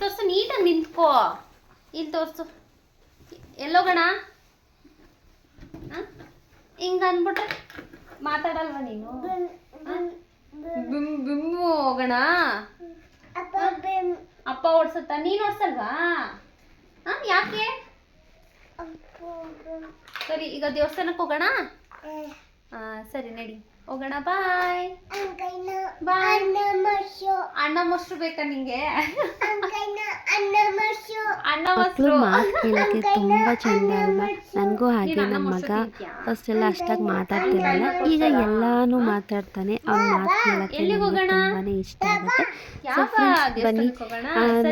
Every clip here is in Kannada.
ತೋರ್ಸು ತೋರಿಸು ನೀಟಾಗಿ ನಿಂತ್ಕೋ. ಇಲ್ಲಿ ತೋರಿಸು. ಎಲ್ಲೋಗೋಣ? ಹಿಂಗ ಅಂದ್ಬಿಟ್ರೆ ಮಾತಾಡಲ್ವ ನೀನು? ಬಿಮ್ ಹೋಗೋಣ? ಅಪ್ಪ ಓಡ್ಸುತ್ತಾ? ನೀನು ಓಡ್ಸಲ್ವಾ? ಹಾ ಯಾಕೆ? ಸರಿ ಈಗ ದೇವಸ್ಥಾನಕ್ಕೆ ಹೋಗೋಣ? ಹಾ ಸರಿ ನಡಿ. ಹೋಗೋಣ ಬಾಯ್ ಬಾಯ್ ಅಣ್ಣ ಮೊಸರು ಬೇಕಾ ನಿಂಗೆ? ಮಕ್ಕಳು ಮಾತು ಕೇಳೋಕ್ಕೆ ತುಂಬ ಚೆಂದ ಅಲ್ವಾ? ನನಗೂ ಹಾಗೆ ನಮ್ಮ ಮಗ ಫಸ್ಟ್ ಎಲ್ಲ ಅಷ್ಟಾಗಿ ಮಾತಾಡ್ತಿರಲಿಲ್ಲ. ಈಗ ಎಲ್ಲಾನು ಮಾತಾಡ್ತಾನೆ. ಅವ್ನ ಮಾತು ಕೇಳೋಕ್ಕೆ ತುಂಬಾ ಇಷ್ಟ ಆಗುತ್ತೆ. ಸೊ ಯಾವ ಫ್ರೆಂಡ್ಸ್ ಬನ್ನಿ.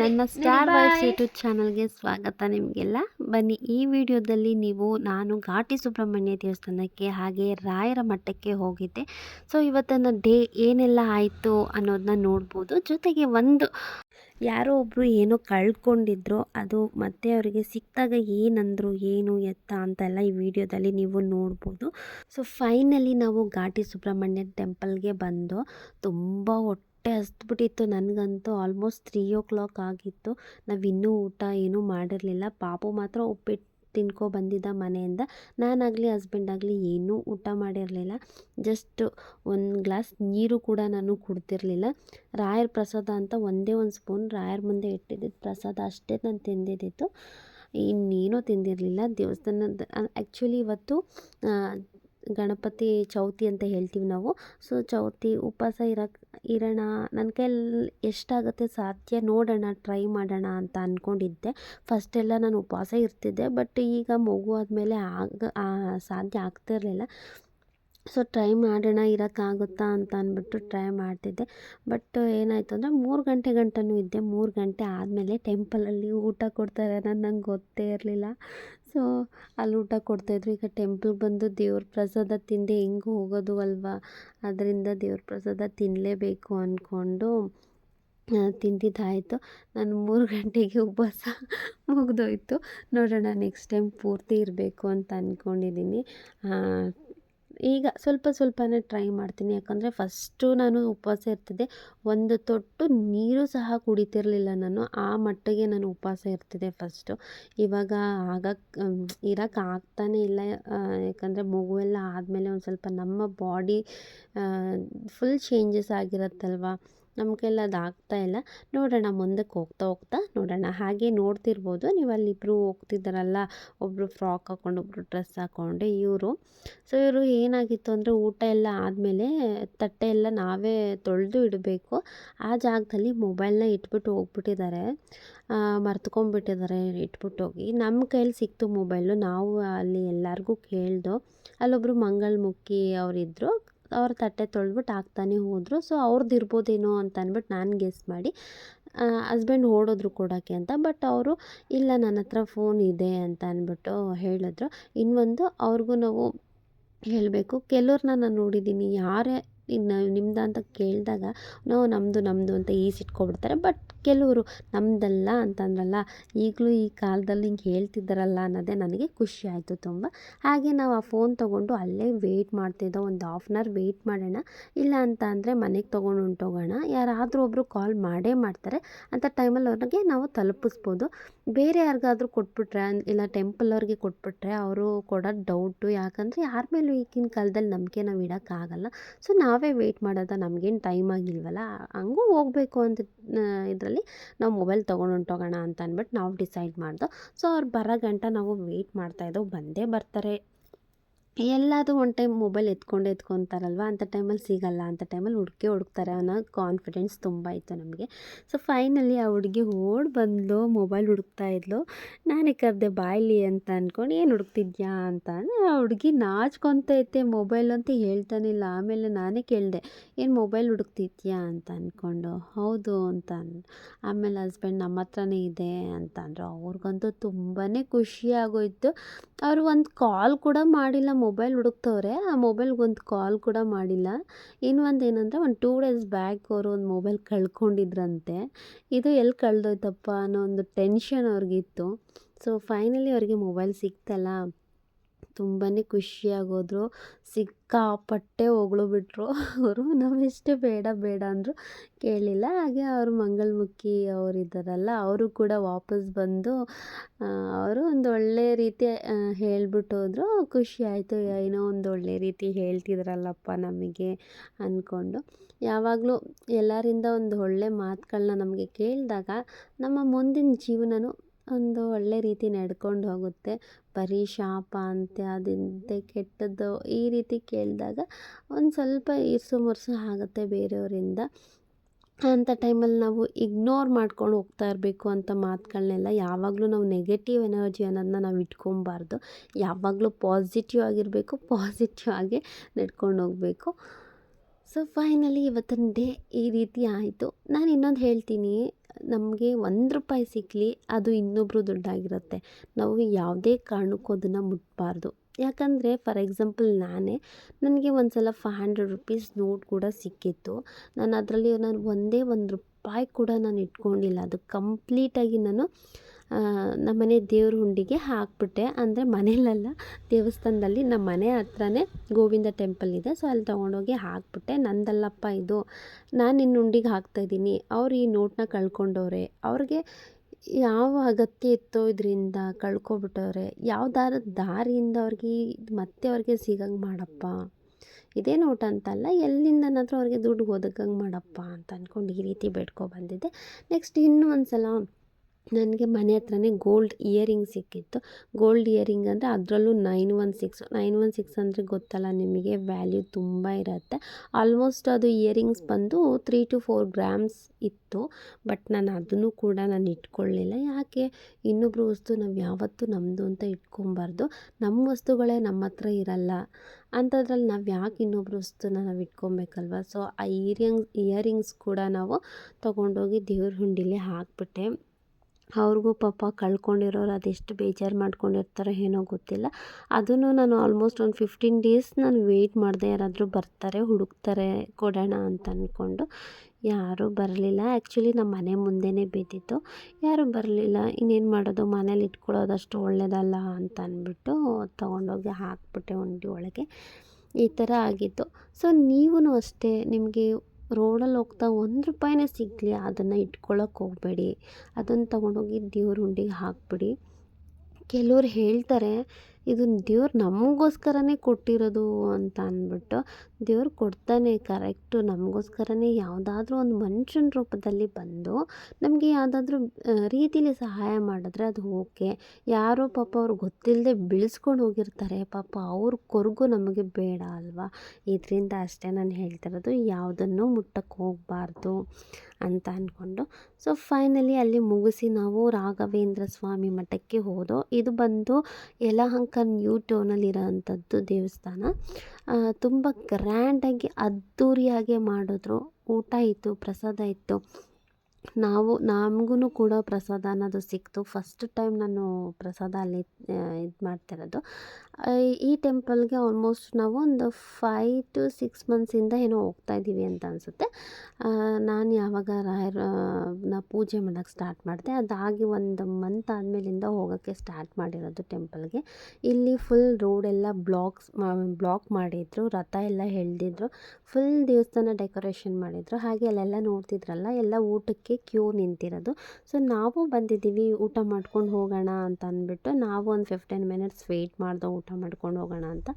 ನನ್ನ ಸ್ಟಾರ್ ವಾಯ್ಸ್. ಯೂಟ್ಯೂಬ್ ಚಾನಲ್ಗೆ ಸ್ವಾಗತ ನಿಮಗೆಲ್ಲ. ಬನ್ನಿ ಈ ವಿಡಿಯೋದಲ್ಲಿ ನೀವು ನಾನು ಘಾಟಿ ಸುಬ್ರಹ್ಮಣ್ಯ ದೇವಸ್ಥಾನಕ್ಕೆ ಹಾಗೆ ರಾಯರ ಮಠಕ್ಕೆ ಹೋಗಿದ್ದೆ. ಸೊ ಇವತ್ತಿನ ಡೇ ಏನೆಲ್ಲ ಆಯಿತು ಅನ್ನೋದನ್ನ ನೋಡ್ಬೋದು. ಜೊತೆಗೆ ಒಂದು ಯಾರೋ ಒಬ್ಬರು ಏನೋ ಕಳ್ಕೊಂಡಿದ್ರು, ಅದು ಮತ್ತೆ ಅವರಿಗೆ ಸಿಕ್ಕಿದಾಗ ಏನಂದರು, ಏನು ಎತ್ತ ಅಂತೆಲ್ಲ ಈ ವಿಡಿಯೋದಲ್ಲಿ ನೀವು ನೋಡ್ಬೋದು. ಸೊ ಫೈನಲಿ ನಾವು ಘಾಟಿ ಸುಬ್ರಹ್ಮಣ್ಯ ಟೆಂಪಲ್ಗೆ ಬಂದು ತುಂಬ ಹೊಟ್ಟೆ ಹಸ್ದ್ಬಿಟ್ಟಿತ್ತು ನನಗಂತೂ ಆಲ್ಮೋಸ್ಟ್ ತ್ರೀ ಓ ಕ್ಲಾಕ್ ಆಗಿತ್ತು. ನಾವು ಇನ್ನೂ ಊಟ ಏನೂ ಮಾಡಿರಲಿಲ್ಲ. ಪಾಪು ಮಾತ್ರ ಉಪ್ಪಿಟ್ಟು ತಿನ್ಕೊ ಬಂದಿದ್ದ ಮನೆಯಿಂದ. ನಾನಾಗಲಿ ಹಸ್ಬೆಂಡ್ ಆಗಲಿ ಏನೂ ಊಟ ಮಾಡಿರಲಿಲ್ಲ. ಜಸ್ಟ್ ಒಂದು ಗ್ಲಾಸ್ ನೀರು ಕೂಡ ನಾನು ಕುಡ್ತಿರಲಿಲ್ಲ ರಾಯರ ಪ್ರಸಾದ ಅಂತ ಒಂದೇ ಒಂದು ಸ್ಪೂನ್ ರಾಯರ ಮುಂದೆ ಇಟ್ಟಿದ್ದಿದ್ದು ಪ್ರಸಾದ ಅಷ್ಟೇ ನಾನು ತಿಂದಿದ್ದಿತ್ತು. ಇನ್ನೇನೂ ತಿಂದಿರಲಿಲ್ಲ. ದೇವಸ್ಥಾನದ ಆ್ಯಕ್ಚುಲಿ ಇವತ್ತು ಗಣಪತಿ ಚೌತಿ ಅಂತ ಹೇಳ್ತೀವಿ ನಾವು. ಸೊ ಚೌತಿ ಉಪವಾಸ ಇರಕ್ಕೆ ಇರೋಣ ನನ್ನ ಕೈಯಲ್ಲಿ ಎಷ್ಟಾಗುತ್ತೆ ಸಾಧ್ಯ ನೋಡೋಣ ಟ್ರೈ ಮಾಡೋಣ ಅಂತ ಅಂದ್ಕೊಂಡಿದ್ದೆ ಫಸ್ಟೆಲ್ಲ ನಾನು ಉಪವಾಸ ಇರ್ತಿದ್ದೆ ಬಟ್ ಈಗ ಮಗು ಆದಮೇಲೆ ಆಗ ಸಾಧ್ಯ ಆಗ್ತಿರ್ಲಿಲ್ಲ. ಸೊ ಟ್ರೈ ಮಾಡೋಣ, ಇರೋಕ್ಕಾಗುತ್ತಾ ಅಂತ ಅಂದ್ಬಿಟ್ಟು ಟ್ರೈ ಮಾಡ್ತಿದ್ದೆ. ಬಟ್ ಏನಾಯಿತು ಅಂದರೆ ಮೂರು ಗಂಟೆ ಗಂಟನೂ ಇದ್ದೆ. ಮೂರು ಗಂಟೆ ಆದಮೇಲೆ ಟೆಂಪಲಲ್ಲಿ ಊಟ ಕೊಡ್ತಾರೆ. ಅನ್ನೋದು ನಂಗೆ ಗೊತ್ತೇ ಇರಲಿಲ್ಲ. ಸೊ ಅಲ್ಲಿ ಊಟ ಕೊಡ್ತಾಯಿದ್ರು ಈಗ ಟೆಂಪಲ್ಗೆ ಬಂದು ದೇವ್ರ ಪ್ರಸಾದ ತಿಂದೆ. ಹೆಂಗೆ ಹೋಗೋದು ಅಲ್ವಾ? ಅದರಿಂದ ದೇವ್ರ ಪ್ರಸಾದ ತಿನ್ನಲೇಬೇಕು ಅಂದ್ಕೊಂಡು ತಿಂದಿದ್ದಾಯಿತು. ನಾನು ಮೂರು ಗಂಟೆಗೆ ಉಪವಾಸ ಮುಗಿದೋಯ್ತು. ನೋಡೋಣ ನೆಕ್ಸ್ಟ್ ಟೈಮ್ ಪೂರ್ತಿ ಇರಬೇಕು ಅಂತ ಅಂದ್ಕೊಂಡಿದ್ದೀನಿ ಈಗ ಸ್ವಲ್ಪ ಸ್ವಲ್ಪನೇ ಟ್ರೈ ಮಾಡ್ತೀನಿ. ಯಾಕಂದರೆ ಫಸ್ಟು ನಾನು ಉಪವಾಸ ಇರ್ತಿದ್ದೆ. ಒಂದು ತೊಟ್ಟು ನೀರು ಸಹ ಕುಡಿತಿರಲಿಲ್ಲ ನಾನು. ಆ ಮಟ್ಟಿಗೆ ನಾನು ಉಪವಾಸ ಇರ್ತಿದ್ದೆ ಫಸ್ಟು ಇವಾಗ ಆಗಕ್ಕೆ ಇರೋಕ್ಕೆ ಆಗ್ತಾನೇ ಇಲ್ಲ. ಯಾಕಂದರೆ ಮಗುವೆಲ್ಲ ಆದಮೇಲೆ ಒಂದು ಸ್ವಲ್ಪ ನಮ್ಮ ಬಾಡಿ ಫುಲ್ ಚೇಂಜಸ್ ಆಗಿರುತ್ತಲ್ವ? ನಮ್ಮ ಅದಾಗ್ತಾ ಇಲ್ಲ. ನೋಡೋಣ ಮುಂದಕ್ಕೆ ಹೋಗ್ತಾ ಹೋಗ್ತಾ ನೋಡೋಣ. ಹಾಗೆ ನೋಡ್ತಿರ್ಬೋದು. ನೀವು ಅಲ್ಲಿ ಇಬ್ಬರು ಹೋಗ್ತಿದ್ದಾರಲ್ಲ ಒಬ್ಬರು ಫ್ರಾಕ್ ಹಾಕ್ಕೊಂಡು ಒಬ್ಬರು ಡ್ರೆಸ್ ಹಾಕ್ಕೊಂಡು ಇವರು. ಸೊ ಇವರು ಏನಾಗಿತ್ತು ಅಂದರೆ ಊಟ ಎಲ್ಲ ಆದಮೇಲೆ ತಟ್ಟೆ ಎಲ್ಲ ನಾವೇ ತೊಳೆದು ಇಡಬೇಕು. ಆ ಜಾಗದಲ್ಲಿ ಮೊಬೈಲ್ನ ಇಟ್ಬಿಟ್ಟು ಹೋಗ್ಬಿಟ್ಟಿದ್ದಾರೆ. ಮರ್ತ್ಕೊಂಡ್ಬಿಟ್ಟಿದ್ದಾರೆ ಇಟ್ಬಿಟ್ಟು ಹೋಗಿ. ನಮ್ಮ ಕೈಯಲ್ಲಿ ಸಿಕ್ತು ಮೊಬೈಲು. ನಾವು ಅಲ್ಲಿ ಎಲ್ಲರಿಗೂ ಕೇಳ್ದು ಅಲ್ಲೊಬ್ಬರು ಮಂಗಳಮುಖಿ ಅವರಿದ್ದರು ಅವ್ರ ತಟ್ಟೆ ತೊಳೆದ್ಬಿಟ್ಟು ಹಾಕ್ತಾನೆ ಹೋದರು. ಸೊ ಅವ್ರದ್ದು ಇರ್ಬೋದೇನೋ ಅಂತ ಅಂದ್ಬಿಟ್ಟು ನಾನು ಗೆಸ್ ಮಾಡಿ ಹಸ್ಬೆಂಡ್ ಓಡೋದ್ರು ಕೊಡೋಕ್ಕೆ ಅಂತ. ಬಟ್ ಅವರು, ಇಲ್ಲ, ನನ್ನ ಹತ್ರ ಫೋನ್ ಇದೆ ಅಂತ ಅಂದ್ಬಿಟ್ಟು ಹೇಳಿದ್ರು. ಇನ್ನೊಂದು ಅವ್ರಿಗೂ ನಾವು ಹೇಳಬೇಕು. ಕೆಲವ್ರನ್ನ ನಾನು ನೋಡಿದ್ದೀನಿ ಯಾರೇ ಇನ್ನು ನಿಮ್ದು ಅಂತ ಕೇಳಿದಾಗ, ನೋ ನಮ್ಮದು ನಮ್ಮದು ಅಂತ ಈಸಿಟ್ಕೊಬಿಡ್ತಾರೆ ಬಟ್ ಕೆಲವರು ನಮ್ಮದಲ್ಲ ಅಂತಂದ್ರಲ್ಲ, ಈಗಲೂ ಈ ಕಾಲದಲ್ಲಿ ಹಿಂಗೆ ಹೇಳ್ತಿದ್ದಾರಲ್ಲ ಅನ್ನೋದೇ ನನಗೆ ಖುಷಿ ಆಯಿತು ತುಂಬ. ಹಾಗೆ ನಾವು ಆ ಫೋನ್ ತೊಗೊಂಡು ಅಲ್ಲೇ ವೆಯ್ಟ್ ಮಾಡ್ತಿದ್ದೋ, ಒಂದು ಹಾಫ್ ಆನ್ ಅವರ್ ವೆಯ್ಟ್ ಮಾಡೋಣ, ಇಲ್ಲ ಅಂತ ಅಂದರೆ ಮನೆಗೆ ತೊಗೊಂಡು ಹೊಂಟೋಗೋಣ, ಯಾರಾದರೂ ಒಬ್ಬರು ಕಾಲ್ ಮಾಡೇ ಮಾಡ್ತಾರೆ ಅಂಥ ಟೈಮಲ್ಲಿ ಅವ್ರಿಗೆ ನಾವು ತಲುಪಿಸ್ಬೋದು. ಬೇರೆ ಯಾರಿಗಾದ್ರೂ ಕೊಟ್ಬಿಟ್ರೆ, ಇಲ್ಲ ಟೆಂಪಲ್ ಅವ್ರಿಗೆ ಕೊಟ್ಬಿಟ್ರೆ, ಅವರು ಕೊಡೋದು ಡೌಟು, ಯಾಕಂದರೆ ಯಾರ ಮೇಲೂ ಈಗಿನ ಕಾಲದಲ್ಲಿ ನಂಬಿಕೆ ನಾವು ಇಡೋಕ್ಕಾಗಲ್ಲ. ಸೊ, ನಾವೇ ವೆಯ್ಟ್ ಮಾಡೋದ ನಮಗೇನು ಟೈಮ್ ಆಗಿಲ್ವಲ್ಲ, ಹಂಗೂ ಹೋಗಬೇಕು ಅಂತ ಇದರಲ್ಲಿ ನಾವು ಮೊಬೈಲ್ ತೊಗೊಂಡು ಹೊಂಟೋಗೋಣ ಅಂತ ಅಂದ್ಬಿಟ್ಟು ನಾವು ಡಿಸೈಡ್ ಮಾಡ್ದೋ. ಸೊ ಅವ್ರು ಬರೋ ಗಂಟ ನಾವು ವೆಯ್ಟ್ ಮಾಡ್ತಾಯಿದ್ದೋ ಬಂದೇ ಬರ್ತಾರೆ. ಎಲ್ಲಾದರೂ ಒನ್ ಟೈಮ್ ಮೊಬೈಲ್ ಎತ್ಕೊಂಡು ಎತ್ಕೊತಾರಲ್ವ? ಅಂಥ ಟೈಮಲ್ಲಿ ಸಿಗಲ್ಲ. ಅಂಥ ಟೈಮಲ್ಲಿ ಹುಡುಕಿ ಹುಡುಕ್ತಾರೆ ಅನ್ನೋ ಕಾನ್ಫಿಡೆನ್ಸ್ ತುಂಬ ಇತ್ತು ನಮಗೆ. ಸೊ ಫೈನಲಿ ಆ ಹುಡುಗಿ ಓಡಿ ಬಂದಳು ಮೊಬೈಲ್ ಹುಡುಕ್ತಾ ಇದ್ಲು. ನಾನೇ ಕರೆದೆ ಬಾಯ್ಲಿ ಅಂತ ಅಂದ್ಕೊಂಡು ಏನು ಹುಡುಕ್ತಿದ್ಯಾ? ಅಂತ ಆ ಹುಡುಗಿ ನಾಚ್ಕೊತೈತೆ ಮೊಬೈಲ್ ಅಂತ ಹೇಳ್ತಾನೆ ಇಲ್ಲ. ಆಮೇಲೆ ನಾನೇ ಕೇಳಿದೆ, ಏನು ಮೊಬೈಲ್ ಹುಡುಕ್ತಿದ್ಯಾ? ಅಂತ ಅಂದ್ಕೊಂಡು ಹೌದು ಅಂತ ಆಮೇಲೆ ಹಸ್ಬೆಂಡ್ ನಮ್ಮ ಹತ್ರನೇ ಇದೆ ಅಂತ ಅಂದರು. ಅವ್ರಿಗಂತೂ ತುಂಬಾ ಖುಷಿ ಆಗೋಯ್ತು. ಅವರು ಒಂದು ಕಾಲ್ ಕೂಡ ಮಾಡಿಲ್ಲ ಮೊಬೈಲ್ ಹುಡುಕ್ತವ್ರೆ, ಆ ಮೊಬೈಲ್ಗೆ ಒಂದು ಕಾಲ್ ಕೂಡ ಮಾಡಿಲ್ಲ. ಇನ್ನು ಒಂದು ಏನಂದರೆ ಒಂದು ಟೂ ಡೇಸ್ ಬ್ಯಾಕ್ ಅವರು ಒಂದು ಮೊಬೈಲ್ ಕಳ್ಕೊಂಡಿದ್ರಂತೆ. ಇದು ಎಲ್ಲಿ ಕಳೆದೋಯ್ತಪ್ಪ ಅನ್ನೋ ಒಂದು ಟೆನ್ಷನ್ ಅವ್ರಿಗಿತ್ತು. ಸೊ, ಫೈನಲಿ ಅವ್ರಿಗೆ ಮೊಬೈಲ್ ಸಿಕ್ತಲ್ಲ ತುಂಬಾ ಖುಷಿಯಾಗೋದ್ರು. ಸಿಕ್ಕಾಪಟ್ಟೆ ಹೊಗಳು ಬಿಟ್ಟರು ಅವರು ನಾವೆಷ್ಟೇ ಬೇಡ ಬೇಡ ಅಂದರು ಕೇಳಲಿಲ್ಲ ಹಾಗೆ ಅವರು ಮಂಗಳಮುಖಿ ಅವರು ಇದ್ದಾರಲ್ಲ, ಅವರು ಕೂಡ ವಾಪಸ್ ಬಂದು ಅವರು ಒಂದು ಒಳ್ಳೆ ರೀತಿ ಹೇಳ್ಬಿಟ್ಟು ಹೋದರು. ಖುಷಿ ಆಯಿತು. ಏನೋ ಒಂದು ಒಳ್ಳೆ ರೀತಿ ಹೇಳ್ತಿದ್ರಲ್ಲಪ್ಪ ನಮಗೆ ಅಂದ್ಕೊಂಡು ಯಾವಾಗಲೂ ಎಲ್ಲರಿಂದ ಒಂದು ಒಳ್ಳೆ ಮಾತುಗಳನ್ನ ನಮಗೆ ಕೇಳಿದಾಗ ನಮ್ಮ ಮುಂದಿನ ಜೀವನನೂ ಒಂದು ಒಳ್ಳೆ ರೀತಿ ನಡ್ಕೊಂಡು ಹೋಗುತ್ತೆ. ಬರೀ ಶಾಪ ಅಂತೆ, ಅದಿಂತೆ, ಕೆಟ್ಟದ್ದು ಈ ರೀತಿ ಕೇಳಿದಾಗ ಒಂದು ಸ್ವಲ್ಪ ಇರ್ಸು ಮುರ್ಸು ಆಗುತ್ತೆ ಬೇರೆಯವರಿಂದ. ಅಂಥ ಟೈಮಲ್ಲಿ ನಾವು ಇಗ್ನೋರ್ ಮಾಡ್ಕೊಂಡು ಹೋಗ್ತಾ ಇರಬೇಕು ಅಂತ ಮಾತುಗಳನ್ನೆಲ್ಲ ಯಾವಾಗಲೂ ನಾವು ನೆಗೆಟಿವ್ ಎನರ್ಜಿ ಅನ್ನೋದನ್ನ ನಾವು ಇಟ್ಕೊಬಾರ್ದು. ಯಾವಾಗಲೂ ಪಾಸಿಟಿವ್ ಆಗಿರಬೇಕು, ಪಾಸಿಟಿವ್ ಆಗಿ ನಡ್ಕೊಂಡು ಹೋಗಬೇಕು. ಸೊ, ಫೈನಲಿ ಇವತ್ತಿನ ಡೇ ಈ ರೀತಿ ಆಯಿತು. ನಾನು ಇನ್ನೊಂದು ಹೇಳ್ತೀನಿ. ನಮಗೆ ಒಂದು ರೂಪಾಯಿ ಸಿಗಲಿ, ಅದು ಇನ್ನೊಬ್ಬರು ದುಡ್ಡಾಗಿರುತ್ತೆ. ನಾವು ಯಾವುದೇ ಕಾರಣಕ್ಕೂ ಅದನ್ನು ಮುಟ್ಟಬಾರ್ದು ಯಾಕಂದರೆ, ಫಾರ್ ಎಕ್ಸಾಂಪಲ್ ನಾನೇ, ನನಗೆ ಒಂದು ಸಲ ಫೈವ್ ಹಂಡ್ರೆಡ್ ರುಪೀಸ್ ನೋಟ್ ಕೂಡ ಸಿಕ್ಕಿತ್ತು. ನಾನು ಅದರಲ್ಲಿ ನಾನು ಒಂದೇ ಒಂದು ರೂಪಾಯಿ ಕೂಡ ನಾನು ಇಟ್ಕೊಂಡಿಲ್ಲ. ಅದು ಕಂಪ್ಲೀಟಾಗಿ ನಾನು ನಮ್ಮನೆ ದೇವ್ರ ಹುಂಡಿಗೆ ಹಾಕಿಬಿಟ್ಟೆ. ಅಂದರೆ ಮನೇಲಲ್ಲ, ದೇವಸ್ಥಾನದಲ್ಲಿ ನಮ್ಮ ಮನೆ ಹತ್ರನೇ ಗೋವಿಂದ ಟೆಂಪಲ್ ಇದೆ. ಸೊ ಅಲ್ಲಿ ತೊಗೊಂಡೋಗಿ ಹಾಕಿಬಿಟ್ಟೆ. ನಂದಲ್ಲಪ್ಪ ಇದು, ನಾನು ನಿನ್ನ ಹುಂಡಿಗೆ ಹಾಕ್ತಾಯಿದ್ದೀನಿ ಅವ್ರು ಈ ನೋಟನ್ನ ಕಳ್ಕೊಂಡವ್ರೆ. ಅವ್ರಿಗೆ ಯಾವ ಅಗತ್ಯ ಇತ್ತೋ ಇದರಿಂದ ಕಳ್ಕೊಬಿಟ್ಟವ್ರೆ. ಯಾವ್ದಾರ ದಾರಿಯಿಂದ ಅವ್ರಿಗೆ ಮತ್ತೆ ಅವ್ರಿಗೆ ಸಿಗಂಗೆ ಮಾಡಪ್ಪ. ಇದೇ ನೋಟ ಅಂತಲ್ಲ ಎಲ್ಲಿಂದನಾದರೂ ಅವ್ರಿಗೆ ದುಡ್ಡು ಒದಗಂಗೆ ಮಾಡಪ್ಪ ಅಂತ ಅಂದ್ಕೊಂಡು ಈ ರೀತಿ ಬೇಡ್ಕೊ ಬಂದಿದ್ದೆ. ನೆಕ್ಸ್ಟ್ ಇನ್ನೂ ಒಂದು ಸಲ ನನಗೆ ಮನೆ ಹತ್ರನೇ ಗೋಲ್ಡ್ ಇಯರಿಂಗ್ ಸಿಕ್ಕಿತ್ತು. ಗೋಲ್ಡ್ ಇಯರಿಂಗ್ ಅಂದರೆ ಅದರಲ್ಲೂ nine one six. Nine one six ಅಂದರೆ ಗೊತ್ತಲ್ಲ ನಿಮಗೆ, ವ್ಯಾಲ್ಯೂ ತುಂಬ ಇರುತ್ತೆ. ಆಲ್ಮೋಸ್ಟ್ ಅದು ಇಯರಿಂಗ್ಸ್ ಬಂದು ತ್ರೀ ಟು ಫೋರ್ ಗ್ರಾಮ್ಸ್ ಇತ್ತು. ಬಟ್ ನಾನು ಅದನ್ನು ಕೂಡ ನಾನು ಇಟ್ಕೊಳ್ಳಿಲ್ಲ. ಯಾಕೆ? ಇನ್ನೊಬ್ರು ವಸ್ತು ನಾವು ಯಾವತ್ತೂ ನಮ್ಮದು ಅಂತ ಇಟ್ಕೊಬಾರ್ದು. ನಮ್ಮ ವಸ್ತುಗಳೇ ನಮ್ಮ ಹತ್ರ ಇರಲ್ಲ. ಅಂಥದ್ರಲ್ಲಿ ನಾವು ಯಾಕೆ ಇನ್ನೊಬ್ರ ವಸ್ತುನ ನಾವು ಇಟ್ಕೊಬೇಕಲ್ವ? ಸೊ ಆ ಇಯರಿಂಗ್, ಇಯರಿಂಗ್ಸ್ ಕೂಡ ನಾವು ತೊಗೊಂಡೋಗಿ ದೇವ್ರ ಹುಂಡಿಲಿ ಹಾಕ್ಬಿಟ್ಟೆ. ಅವ್ರಿಗೂ ಪಾಪ ಕಳ್ಕೊಂಡಿರೋರು ಅದೆಷ್ಟು ಬೇಜಾರು ಮಾಡ್ಕೊಂಡಿರ್ತಾರೋ ಏನೋ ಗೊತ್ತಿಲ್ಲ. ಅದನ್ನು ನಾನು ಆಲ್ಮೋಸ್ಟ್ ಒಂದು ಫಿಫ್ಟೀನ್ ಡೇಸ್ ನಾನು ವೆಯ್ಟ್ ಮಾಡಿದೆ ಯಾರಾದರೂ ಬರ್ತಾರೆ, ಹುಡುಕ್ತಾರೆ, ಕೊಡೋಣ ಅಂತ ಅಂದ್ಕೊಂಡು ಯಾರೂ ಬರಲಿಲ್ಲ. ಆ್ಯಕ್ಚುಲಿ ನಮ್ಮ ಮನೆ ಮುಂದೆನೇ ಬಿದ್ದಿತ್ತು. ಯಾರೂ ಬರಲಿಲ್ಲ. ಇನ್ನೇನು ಮಾಡೋದು? ಮನೇಲಿ ಇಟ್ಕೊಳ್ಳೋದಷ್ಟು ಒಳ್ಳೇದಲ್ಲ ಅಂತ ಅಂದ್ಬಿಟ್ಟು ತೊಗೊಂಡೋಗಿ ಹಾಕ್ಬಿಟ್ಟೆ ಉಂಡಿ ಒಳಗೆ. ಈ ಥರ ಆಗಿತ್ತು. ಸೊ ನೀವೂ ಅಷ್ಟೇ ನಿಮಗೆ ರೋಡಲ್ಲಿ ಹೋಗ್ತಾ ಒಂದು ರೂಪಾಯಿನೇ ಸಿಗಲಿ, ಅದನ್ನು ಇಟ್ಕೊಳ್ಳೋಕೆ ಹೋಗಬೇಡಿ. ಅದನ್ನು ತೊಗೊಂಡೋಗಿ ದೇವ್ರ ಹುಂಡಿಗೆ ಹಾಕಿಬಿಡಿ. ಕೆಲವ್ರು ಹೇಳ್ತಾರೆ ಇದು ದೇವ್ರು ನಮಗೋಸ್ಕರನೇ ಕೊಟ್ಟಿರೋದು ಅಂತ ಅಂದ್ಬಿಟ್ಟು ದೇವ್ರು ಕೊಡ್ತಾನೆ ಕರೆಕ್ಟು ನಮಗೋಸ್ಕರನೇ ಯಾವುದಾದ್ರೂ ಒಂದು ಮನುಷ್ಯನ ರೂಪದಲ್ಲಿ ಬಂದು ನಮಗೆ ಯಾವುದಾದ್ರೂ ರೀತಿಲಿ ಸಹಾಯ ಮಾಡಿದ್ರೆ ಅದು ಓಕೆ. ಯಾರೋ ಪಾಪ ಅವ್ರು ಗೊತ್ತಿಲ್ಲದೆ ಬೆಳೆಸ್ಕೊಂಡು ಹೋಗಿರ್ತಾರೆ. ಪಾಪ ಅವ್ರ ಕೊರಗು ನಮಗೆ ಬೇಡ ಅಲ್ವಾ? ಇದರಿಂದ ಅಷ್ಟೇ ನಾನು ಹೇಳ್ತಿರೋದು ಯಾವುದನ್ನು ಮುಟ್ಟಕ್ಕೆ ಹೋಗಬಾರ್ದು ಅಂತ ಅಂದ್ಕೊಂಡು ಸೊ ಫೈನಲಿ ಅಲ್ಲಿ ಮುಗಿಸಿ ನಾವು ರಾಘವೇಂದ್ರ ಸ್ವಾಮಿ ಮಠಕ್ಕೆ ಹೋದೋ, ಇದು ಬಂದು ಯಲಹಂಕ ನ್ಯೂ ಅಲ್ಲಿ ಅಂಥದ್ದು ದೇವಸ್ಥಾನ. ತುಂಬ ಗ್ರ್ಯಾಂಡಾಗಿ ಅದ್ಧೂರಿಯಾಗೆ ಮಾಡಿದ್ರು. ಊಟ ಇತ್ತು ಪ್ರಸಾದ ಇತ್ತು. ನಾವು ನಮಗೂ ಕೂಡ ಪ್ರಸಾದ ಅನ್ನೋದು ಸಿಕ್ತು. ಫಸ್ಟ್ ಟೈಮ್ ನಾನು ಪ್ರಸಾದ ಅಲ್ಲಿ ಇದು ಮಾಡ್ತಿರೋದು. ಈ ಟೆಂಪಲ್ಗೆ ಆಲ್ಮೋಸ್ಟ್ ನಾವು ಒಂದು ಫೈ ಟು ಸಿಕ್ಸ್ ಮಂತ್ಸಿಂದ ಏನೋ ಹೋಗ್ತಾ ಇದ್ದೀವಿ ಅಂತ ಅನಿಸುತ್ತೆ. ನಾನು ಯಾವಾಗ ರಾಯರ ಪೂಜೆ ಮಾಡೋಕ್ಕೆ ಸ್ಟಾರ್ಟ್ ಮಾಡಿದೆ, ಅದಾಗಿ ಒಂದು ಮಂತ್ ಆದಮೇಲಿಂದ ಹೋಗೋಕ್ಕೆ ಸ್ಟಾರ್ಟ್ ಮಾಡಿರೋದು ಟೆಂಪಲ್ಗೆ ಇಲ್ಲಿ ಫುಲ್ ರೋಡೆಲ್ಲ ಬ್ಲಾಕ್ಸ್ ಬ್ಲಾಕ್ ಮಾಡಿದರು, ರಥ ಎಲ್ಲ ಎಳ್ದಿದ್ರು ಫುಲ್ ದೇವಸ್ಥಾನ ಡೆಕೋರೇಷನ್ ಮಾಡಿದರು. ಹಾಗೆ ಅಲ್ಲೆಲ್ಲ ನೋಡ್ತಿದ್ರಲ್ಲ, ಎಲ್ಲ ಊಟಕ್ಕೆ ಕ್ಯೂ ನಿಂತಿರೋದು. ಸೊ ನಾವು ಬಂದಿದ್ದೀವಿ, ಊಟ ಮಾಡ್ಕೊಂಡು ಹೋಗೋಣ ಅಂತ ಅಂದ್ಬಿಟ್ಟು ನಾವು ಒಂದು ಫಿಫ್ಟೀನ್ ಮಿನಿಟ್ಸ್ ವೆಯ್ಟ್ ಮಾಡ್ದೆ ಊಟ ಮಾಡ್ಕೊಂಡು ಹೋಗೋಣ ಅಂತ.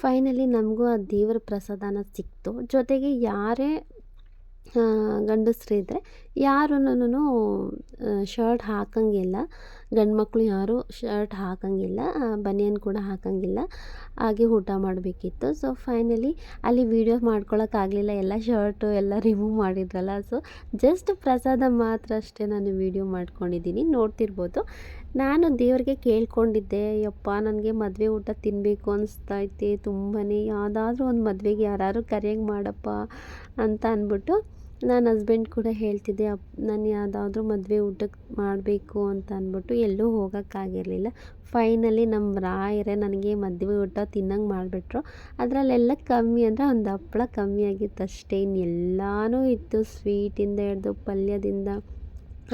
ಫೈನಲಿ ನಮಗೂ ಆ ದೇವರ ಪ್ರಸಾದನ ಸಿಕ್ತು. ಜೊತೆಗೆ ಯಾರೇ ಗಂಡಸರಿದ್ರೆ ಯಾರೂ ಶರ್ಟ್ ಹಾಕೋಂಗಿಲ್ಲ. ಗಂಡು ಮಕ್ಕಳು ಯಾರೂ ಶರ್ಟ್ ಹಾಕೋಂಗಿಲ್ಲ ಬನಿಯನ್ ಕೂಡ ಹಾಕೋಂಗಿಲ್ಲ. ಹಾಗೆ ಊಟ ಮಾಡಬೇಕಿತ್ತು. ಸೊ ಫೈನಲಿ ಅಲ್ಲಿ ವೀಡಿಯೋ ಮಾಡ್ಕೊಳ್ಳೋಕ್ಕಾಗಲಿಲ್ಲ ಎಲ್ಲ ಶರ್ಟು ಎಲ್ಲ ರಿಮೂವ್ ಮಾಡಿದ್ರಲ್ಲ. ಸೊ ಜಸ್ಟ್ ಪ್ರಸಾದ ಮಾತ್ರ ಅಷ್ಟೇ ನಾನು ವೀಡಿಯೋ ಮಾಡ್ಕೊಂಡಿದ್ದೀನಿ. ನೋಡ್ತಿರ್ಬೋದು. ನಾನು ದೇವ್ರಿಗೆ ಕೇಳ್ಕೊಂಡಿದ್ದೆ, ಯಪ್ಪ, ನನಗೆ ಮದುವೆ ಊಟ ತಿನ್ನಬೇಕು ಅನಿಸ್ತೈತೆ ತುಂಬಾ ಯಾವುದಾದ್ರೂ ಒಂದು ಮದುವೆಗೆ ಯಾರಾದ್ರು ಕರೆಯಂಗೆ ಮಾಡಪ್ಪ ಅಂತ ಅಂದ್ಬಿಟ್ಟು ನಾನು ಹಸ್ಬೆಂಡ್ ಕೂಡ ಹೇಳ್ತಿದ್ದೆ, ಅಪ್, ನಾನು ಯಾವುದಾದ್ರೂ ಮದುವೆ ಊಟಕ್ಕೆ ಮಾಡಬೇಕು ಅಂತ ಅಂದ್ಬಿಟ್ಟು ಎಲ್ಲೂ ಹೋಗೋಕ್ಕಾಗಿರಲಿಲ್ಲ. ಫೈನಲಿ ನಮ್ಮ ರಾಯರೇ ನನಗೆ ಮದುವೆ ಊಟ ತಿನ್ನಂಗೆ ಮಾಡಿಬಿಟ್ರು. ಅದರಲ್ಲೆಲ್ಲ ಕಮ್ಮಿ ಅಂದರೆ ಒಂದು ಹಪ್ಪಳ ಕಮ್ಮಿ ಆಗಿತ್ತು ಅಷ್ಟೇ. ಇನ್ನೆಲ್ಲನೂ ಇತ್ತು. ಸ್ವೀಟಿಂದ ಹಿಡ್ದು ಪಲ್ಯದಿಂದ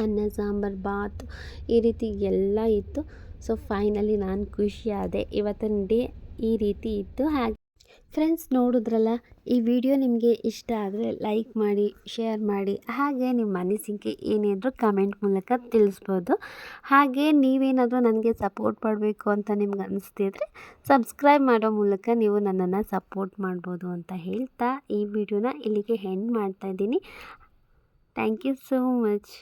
ಅನ್ನ, ಸಾಂಬಾರು, ಬಾತ್ ಈ ರೀತಿ ಎಲ್ಲ ಇತ್ತು. ಸೊ ಫೈನಲಿ ನಾನು ಖುಷಿಯಾದೆ ಇವತ್ತಿನ ಡೇ ಈ ರೀತಿ ಇತ್ತು. ಹಾಗೆ ಫ್ರೆಂಡ್ಸ್ ನೋಡಿದ್ರಲ್ಲ, ಈ ವಿಡಿಯೋ ನಿಮಗೆ ಇಷ್ಟ ಆದರೆ ಲೈಕ್ ಮಾಡಿ ಶೇರ್ ಮಾಡಿ, ಹಾಗೆ ನಿಮ್ಮ ಅನಿಸಿಕೆ ಏನಿದ್ರು ಕಮೆಂಟ್ ಮೂಲಕ ತಿಳಿಸ್ಬೋದು. ಹಾಗೆ ನೀವೇನಾದರೂ ನನಗೆ ಸಪೋರ್ಟ್ ಮಾಡಬೇಕು ಅಂತ ನಿಮ್ಗೆ ಅನಿಸ್ತಿದ್ರೆ ಸಬ್ಸ್ಕ್ರೈಬ್ ಮಾಡೋ ಮೂಲಕ ನೀವು ನನ್ನನ್ನು ಸಪೋರ್ಟ್ ಮಾಡ್ಬೋದು ಅಂತ ಹೇಳ್ತಾ ಈ ವಿಡಿಯೋನ ಇಲ್ಲಿಗೆ ಹೆಂಡ್ ಮಾಡ್ತಾಯಿದ್ದೀನಿ ಥ್ಯಾಂಕ್ ಯು ಸೋ ಮಚ್